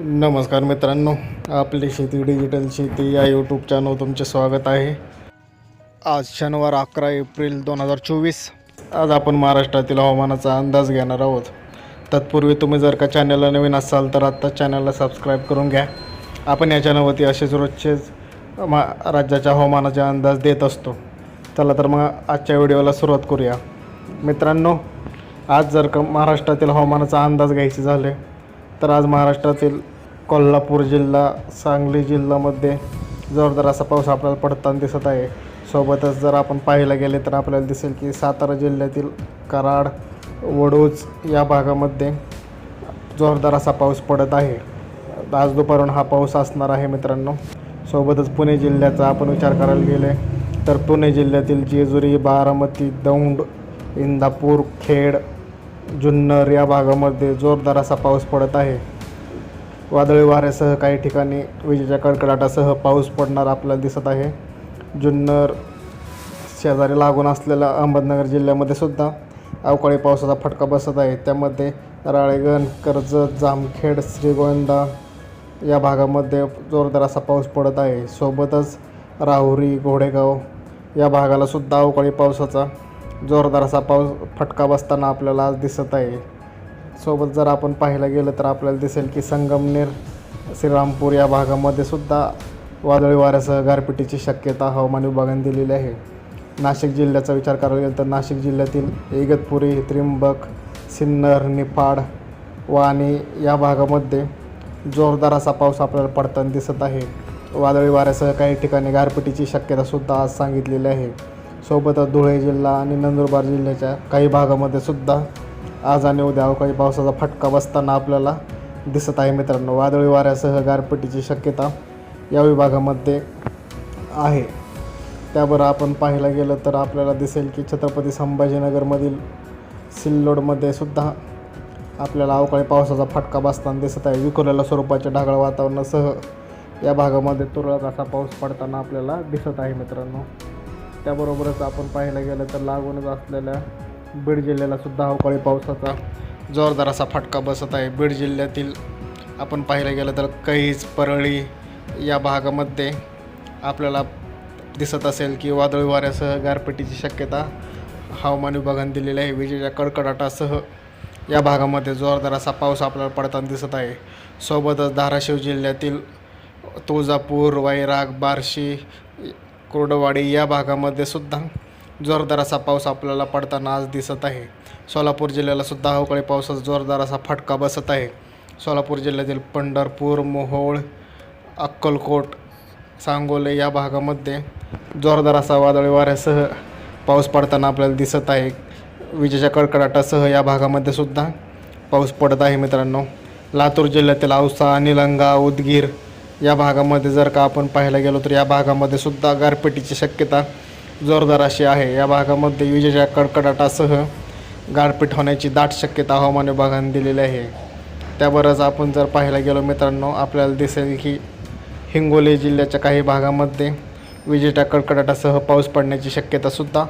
नमस्कार मित्रांनो आपली शेती डिजिटल शेती या यूट्यूब चॅनल तुमचे स्वागत आहे. आज शनिवार अकरा एप्रिल दोन हजार चोवीस. आज आपण महाराष्ट्रातील हवामानाचा अंदाज घेणार आहोत. तत्पूर्वी तुम्ही जर का चॅनलला नवीन असाल तर आत्ता चॅनलला सबस्क्राईब करून घ्या. आपण या चॅनलवरती असेच रोजचेच मा राज्याच्या हवामानाचे अंदाज देत असतो. चला तर मग आजच्या व्हिडिओला सुरुवात करूया. मित्रांनो आज जर का महाराष्ट्रातील हवामानाचा अंदाज घ्यायचे झाले तर आज महाराष्ट्रातील कोल्हापूर जिल्हा सांगली जिल्ह्यामध्ये जोरदार असा पाऊस आपल्याला पडताना दिसत आहे. सोबतच जर आपण पाहायला गेले तर आपल्याला दिसेल की सातारा जिल्ह्यातील कराड वडूज या भागामध्ये जोरदार असा पाऊस पडत आहे. आज दुपारून हा पाऊस असणार आहे मित्रांनो. सोबतच पुणे जिल्ह्याचा आपण विचार करायला गेले तर पुणे जिल्ह्यातील जेजुरी बारामती दौंड इंदापूर खेड जुन्नर या भागामध्ये जोरदार असा पाऊस पडत आहे. वादळी वाऱ्यासह काही ठिकाणी विजेच्या कडकडाटासह पाऊस पडणार आपल्याला दिसत आहे. जुन्नर शेजारी लागून असलेल्या अहमदनगर जिल्ह्यामध्ये सुद्धा अवकाळी पावसाचा फटका बसत आहे. त्यामध्ये राळेगण कर्जत जामखेड श्रीगोंदा या भागामध्ये जोरदार असा पाऊस पडत आहे. सोबतच राहुरी घोडेगाव या भागाला सुद्धा अवकाळी पावसाचा जोरदार असा पाऊस फटका बसताना आपल्याला आज दिसत आहे. सोबत जर आपण पाहायला गेलं तर आपल्याला दिसेल की संगमनेर श्रीरामपूर या भागामध्ये सुद्धा वादळी वाऱ्यासह गारपिटीची शक्यता हवामान विभागाने दिलेली आहे. नाशिक जिल्ह्याचा विचार करायला गेला तर नाशिक जिल्ह्यातील इगतपुरी त्रिंबक सिन्नर निफाड वाणी या भागामध्ये जोरदार असा पाऊस आपल्याला पडताना दिसत आहे. वादळी वाऱ्यासह काही ठिकाणी गारपिटीची शक्यतासुद्धा आज सांगितलेली आहे. सोबतच धुळे जिल्हा आणि नंदुरबार जिल्ह्याच्या काही भागामध्ये सुद्धा आज आणि उद्या अवकाळी पावसाचा फटका बसताना आपल्याला दिसत आहे मित्रांनो. वादळी वाऱ्यासह गारपिटीची शक्यता या विभागामध्ये आहे. त्याबरोबर आपण पाहायला गेलं तर आपल्याला दिसेल की छत्रपती संभाजीनगरमधील सिल्लोडमध्ये सुद्धा आपल्याला अवकाळी पावसाचा फटका बसताना दिसत आहे. विखुरलेल्या स्वरूपाच्या ढगाळ वातावरणासह या भागामध्ये तुरळक असा पाऊस पडताना आपल्याला दिसत आहे मित्रांनो. त्याबरोबरच आपण पाहायला गेलं तर लागूनच असलेल्या बीड जिल्ह्याला सुद्धा अवकाळी पावसाचा जोरदार असा फटका बसत आहे. बीड जिल्ह्यातील आपण पाहायला गेलं तर कैज परळी या भागामध्ये आपल्याला दिसत असेल की वादळी वाऱ्यासह गारपिटीची शक्यता हवामान विभागाने दिलेली आहे. विजेच्या कडकडाटासह या भागामध्ये जोरदार असा पाऊस आपल्याला पडताना दिसत आहे. सोबतच धाराशिव जिल्ह्यातील तुळजापूर वैराग बार्शी कुर्डवाडी या भागामध्ये सुद्धा जोरदार असा पाऊस आपल्याला पडताना आज दिसत आहे. सोलापूर जिल्ह्याला सुद्धा अवकाळी पावसाचा जोरदार असा फटका बसत आहे. सोलापूर जिल्ह्यातील पंढरपूर मोहोळ अक्कलकोट सांगोले या भागामध्ये जोरदार असा वादळी वाऱ्यासह पाऊस पडताना आपल्याला दिसत आहे. विजेच्या कडकडाटासह या भागामध्ये सुद्धा पाऊस पडत आहे मित्रांनो. लातूर जिल्ह्यातील औसा निलंगा उदगीर या भागामध्ये जर का आपण पाहायला गेलो तर या भागामध्ये सुद्धा गारपिटीची शक्यता जोरदार अशी आहे. या भागामध्ये विजेच्या कडकडाटासह गारपीट होण्याची दाट शक्यता हवामान विभागाने दिलेली आहे. त्याबरोबरच आपण जर पाहायला गेलो मित्रांनो आपल्याला दिसेल की हिंगोली जिल्ह्याच्या काही भागामध्ये विजेच्या कडकडाटासह पाऊस पडण्याची शक्यतासुद्धा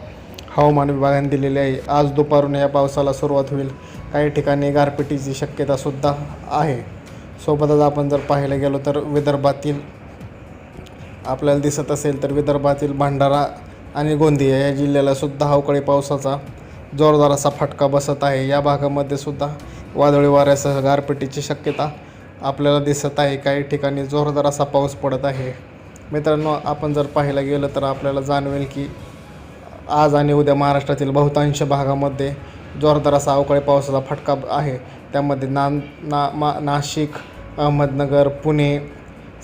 हवामान विभागाने दिलेली आहे. आज दुपारून या पावसाला सुरुवात होईल. काही ठिकाणी गारपिटीची शक्यतासुद्धा आहे. सोबतच आपण जर पाहायला गेलो तर विदर्भातील आपल्याला दिसत असेल तर विदर्भातील भंडारा आणि गोंदिया या जिल्ह्याला सुद्धा अवकाळी पावसाचा जोरदार असा फटका बसत आहे. या भागामध्ये सुद्धा वादळी वाऱ्यासह गारपिटीची शक्यता आपल्याला दिसत आहे. काही ठिकाणी जोरदार असा पाऊस पडत आहे. मित्रांनो आपण जर पाहायला गेलं तर आपल्याला जाणवेल की आज आणि उद्या महाराष्ट्रातील बहुतांश भागामध्ये जोरदार असा अवकाळी पावसाचा फटका आहे. त्यामध्ये ना ना मा नाशिक अहमदनगर पुणे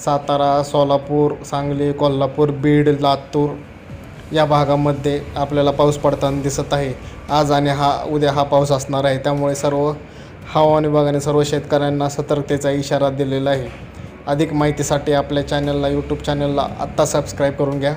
सातारा सोलापूर सांगली कोल्हापूर बीड लातूर या भागामध्ये आपल्याला पाऊस पडताना दिसत आहे. आज आणि हा उद्या हा पाऊस असणार आहे. त्यामुळे सर्व हवामान विभागाने सर्व शेतकऱ्यांना सतर्कतेचा इशारा दिलेला आहे. अधिक माहितीसाठी आपल्या चॅनलला यूट्यूब चॅनलला आत्ता सबस्क्राईब करून घ्या.